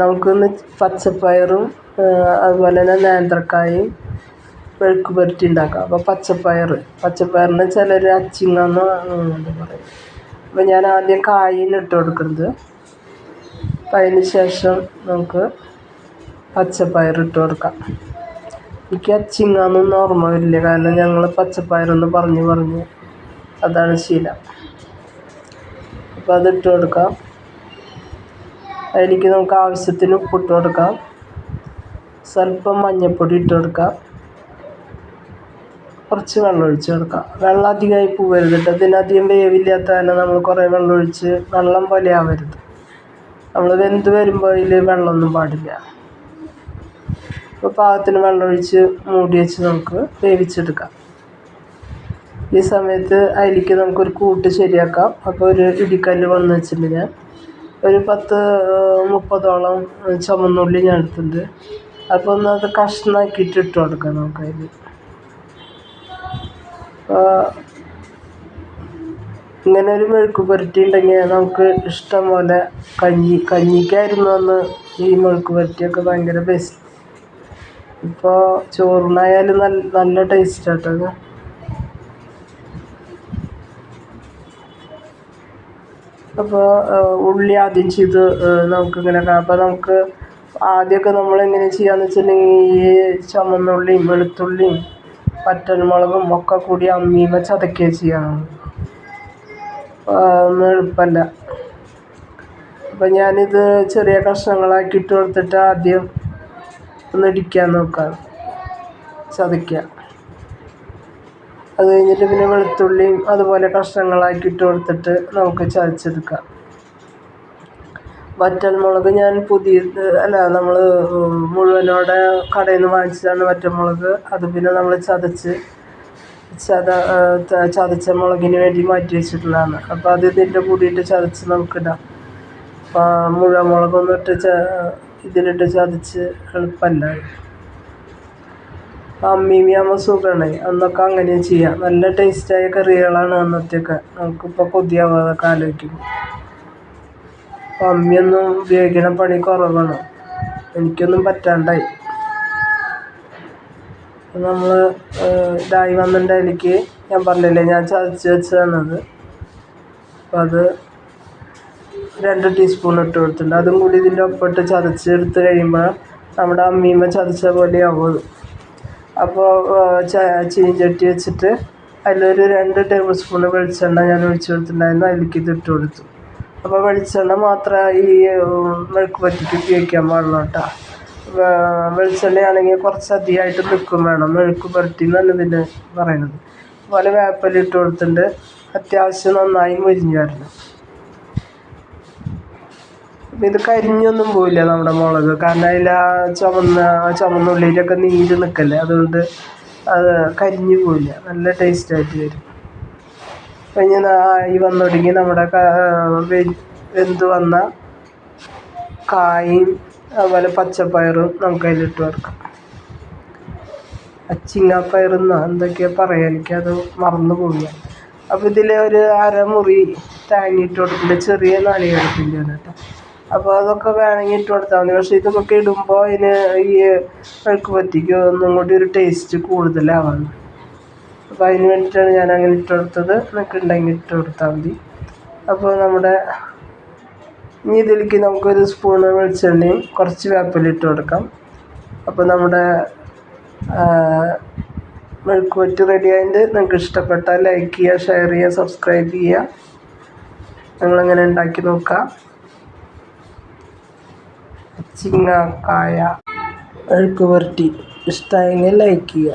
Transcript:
നമുക്കൊന്ന് പച്ചപ്പയറും അതുപോലെ തന്നെ നേന്ത്രക്കായും മെഴുക്ക് പുരട്ടി ഉണ്ടാക്കാം. അപ്പോൾ പച്ചപ്പയർ പച്ചപ്പയറിന് ചിലർ അച്ചിങ്ങ എന്ന് പറയും. അപ്പോൾ ഞാൻ ആദ്യം കായിന് ഇട്ട് കൊടുക്കുന്നത് അപ്പം അതിന് ശേഷം നമുക്ക് പച്ചപ്പയർ ഇട്ട് കൊടുക്കാം. എനിക്ക് അച്ചിങ്ങാന്നൊന്നും ഓർമ്മ വരില്ല. കാരണം ഞങ്ങൾ പച്ചപ്പയറെന്ന് പറഞ്ഞ് പറഞ്ഞ് അതാണ് ശീലം. അപ്പോൾ അതിട്ട് കൊടുക്കാം. അതിലേക്ക് നമുക്ക് ആവശ്യത്തിന് ഉപ്പിട്ട് കൊടുക്കാം. സ്വല്പം മഞ്ഞൾപ്പൊടി ഇട്ട് കൊടുക്കാം. കുറച്ച് വെള്ളം ഒഴിച്ച് കൊടുക്കാം. വെള്ളം അധികമായി പോവരുത് കേട്ടോ. ഇതിനധികം വേവില്ലാത്ത തന്നെ നമ്മൾ കുറേ വെള്ളം ഒഴിച്ച് വെള്ളം പോലെ ആവരുത്. നമ്മൾ വെന്ത് വരുമ്പോൾ അതിൽ വെള്ളമൊന്നും പാടില്ല. അപ്പോൾ പാകത്തിന് വെള്ളം ഒഴിച്ച് മൂടി വെച്ച് നമുക്ക് വേവിച്ചെടുക്കാം. ഈ സമയത്ത് അതിലേക്ക് നമുക്കൊരു കൂട്ട് ശരിയാക്കാം. അപ്പോൾ ഒരു ഇടിക്കല്ല് വന്ന് വെച്ചിട്ടുണ്ട് ഞാൻ. ഒരു പത്ത് മുപ്പതോളം ചുമന്നുള്ളി ഞാൻ എടുത്തിട്ടുണ്ട്. അപ്പോൾ ഒന്ന് അത് കഷ്ണമാക്കിയിട്ട് ഇട്ട് കൊടുക്കാം നമുക്ക് അതിൽ ഇങ്ങനെ ഒരു മെഴുക്ക് പുരട്ടി ഉണ്ടെങ്കിൽ നമുക്ക് ഇഷ്ടം പോലെ കഞ്ഞി കഞ്ഞിക്കായിരുന്നു അന്ന് ഈ മെഴുക്ക് പുരട്ടിയൊക്കെ ഭയങ്കര ബെസ്റ്റ് ഇപ്പോൾ ചോറിനായാലും നല്ല നല്ല ടേസ്റ്റ് ആട്ടോ അപ്പോൾ ഉള്ളി ആദ്യം ചെയ്ത് നമുക്കിങ്ങനെ അപ്പോൾ നമുക്ക് ആദ്യമൊക്കെ നമ്മളെങ്ങനെ ചെയ്യാന്ന് വെച്ചിട്ടുണ്ടെങ്കിൽ ഈ ചുമന്നുള്ളിയും വെളുത്തുള്ളിയും പറ്റൻമുളകും ഒക്കെ കൂടി അമ്മീമ ചതക്കുക ചെയ്യണം. ഒന്നും എളുപ്പമല്ല അപ്പം ഞാനിത് ചെറിയ കഷ്ണങ്ങളാക്കിയിട്ട് കൊടുത്തിട്ട് ആദ്യം ഒന്ന് ഇടിക്കാൻ നോക്കാം. ചതയ്ക്കുക. അത് കഴിഞ്ഞിട്ട് പിന്നെ വെളുത്തുള്ളിയും അതുപോലെ കഷ്ണങ്ങളാക്കി ഇട്ട് കൊടുത്തിട്ട് നമുക്ക് ചതച്ചെടുക്കാം. വറ്റൽമുളക് ഞാൻ പുതിയത് അല്ല നമ്മൾ മുഴുവനോടെ കടയിൽ നിന്ന് വാങ്ങിച്ചതാണ് വറ്റൽമുളക് അത് പിന്നെ നമ്മൾ ചതച്ച് ചത ചതച്ച മുളകിന് വേണ്ടി മാറ്റി വെച്ചിട്ടുള്ളതാണ്. അപ്പോൾ അത് ഇതിന്റെ കൂടിയിട്ട് ചതച്ച് നമുക്കിടാം. അപ്പോൾ മുഴുവൻ മുളകൊന്നും ഇട്ട് ച ഇതിലിട്ട് ചതച്ച് എളുപ്പമല്ല. അമ്മീമിയാകുമ്പോൾ സുഖമാണ് അന്നൊക്കെ അങ്ങനെ ചെയ്യാം. നല്ല ടേസ്റ്റായ കറികളാണ് അന്നത്തെയൊക്കെ. നമുക്കിപ്പോൾ കൊതിയാവും അതൊക്കെ ആലോചിക്കുമ്പോൾ അപ്പോൾ അമ്മിയൊന്നും ഉപയോഗിക്കണ പണി കുറവാണ്. എനിക്കൊന്നും പറ്റാണ്ടായി. നമ്മൾ ഇതായി വന്നിട്ടുണ്ടെനിക്ക് ഞാൻ പറഞ്ഞില്ലേ ഞാൻ ചതച്ച് വെച്ചതാണത്. അപ്പോൾ അത് രണ്ട് ടീസ്പൂൺ ഇട്ട് കൊടുത്തിട്ടുണ്ട്. അതും കൂടി ഇതിന്റെ ഒപ്പിട്ട് ചതച്ച് എടുത്ത് കഴിയുമ്പോൾ നമ്മുടെ അമ്മീമ്മ ചതച്ച പോലെ ആവും അപ്പോൾ ചീഞ്ചട്ടി വെച്ചിട്ട് അതിലൊരു രണ്ട് ടേബിൾ സ്പൂൺ വെളിച്ചെണ്ണ ഞാൻ ഒഴിച്ചു കൊടുത്തിട്ടുണ്ടായിരുന്നു. അതിലേക്ക് ഇത് ഇട്ട് കൊടുത്തു. അപ്പോൾ വെളിച്ചെണ്ണ മാത്രം ഈ മെഴുക്ക് പറ്റിക്ക് ഉപയോഗിക്കാൻ പാടുള്ളൂ കേട്ടോ. വെളിച്ചെണ്ണയാണെങ്കിൽ കുറച്ച് അധികമായിട്ട് നിൽക്കും വേണം. മെഴുക്ക് പുരട്ടി എന്നാണ് ഇതിന് പറയുന്നത്. അതുപോലെ വേപ്പലിട്ട് കൊടുത്തിട്ടുണ്ട്. അത്യാവശ്യം നന്നായി മുരിഞ്ഞു വരണം. ഇത് കരിഞ്ഞൊന്നും പോവില്ല നമ്മുടെ മുളക്. കാരണം അതിൽ ആ ചുവന്ന ചുവന്നുള്ളിയിലൊക്കെ നീര് നിൽക്കല്ലേ അതുകൊണ്ട് അത് കരിഞ്ഞു പോവില്ല നല്ല ടേസ്റ്റായിട്ട് വരും. കഴിഞ്ഞ് ആയി തുടങ്ങി നമ്മുടെ വെന്ത് വന്ന കായും അതുപോലെ പച്ചപ്പയറും നമുക്ക് അതിലിട്ട് കൊടുക്കാം അച്ചിങ്ങാപ്പയറെന്നോ എന്തൊക്കെയാണ് പറയുക എനിക്കത് മറന്നു പോവുക അപ്പോൾ ഇതിൽ ഒരു അരമുറി തേങ്ങ ഇട്ട് കൊടുക്കുന്നുണ്ട് ചെറിയ നാളികേരത്തിന്റെ കേട്ടോ. അപ്പോൾ അതൊക്കെ വേണമെങ്കിൽ ഇട്ട് കൊടുത്താൽ മതി. പക്ഷേ ഇതൊക്കെ ഇടുമ്പോൾ അതിന് ഈ അഴുക്ക് പറ്റിക്ക് ഒന്നും കൂടി ഒരു ടേസ്റ്റ് കൂടുതലാവാണ്. അപ്പോൾ അതിന് വേണ്ടിയിട്ടാണ് ഞാൻ അങ്ങനെ ഇട്ട് കൊടുത്തത്. നിങ്ങൾക്ക് ഉണ്ടെങ്കിൽ ഇട്ട് കൊടുത്താൽ മതി. അപ്പോൾ നമ്മുടെ ഇനി ഇതിലേക്ക് നമുക്കൊരു സ്പൂൺ വെളിച്ചെണ്ണയും കുറച്ച് വേപ്പില ഇട്ട് കൊടുക്കാം. അപ്പോൾ നമ്മുടെ മെഴുക്ക് പറ്റി റെഡി ആയിട്ട് നിങ്ങൾക്ക് ഇഷ്ടപ്പെട്ടാൽ ലൈക്ക് ചെയ്യുക ഷെയർ ചെയ്യുക സബ്സ്ക്രൈബ് ചെയ്യുക. നിങ്ങളങ്ങനെ ഉണ്ടാക്കി നോക്കുക ചിങ്ങക്കായ. മെഴുക്ക് പുരട്ടി. ഇഷ്ടമായെങ്കിൽ ലൈക്ക് ചെയ്യുക.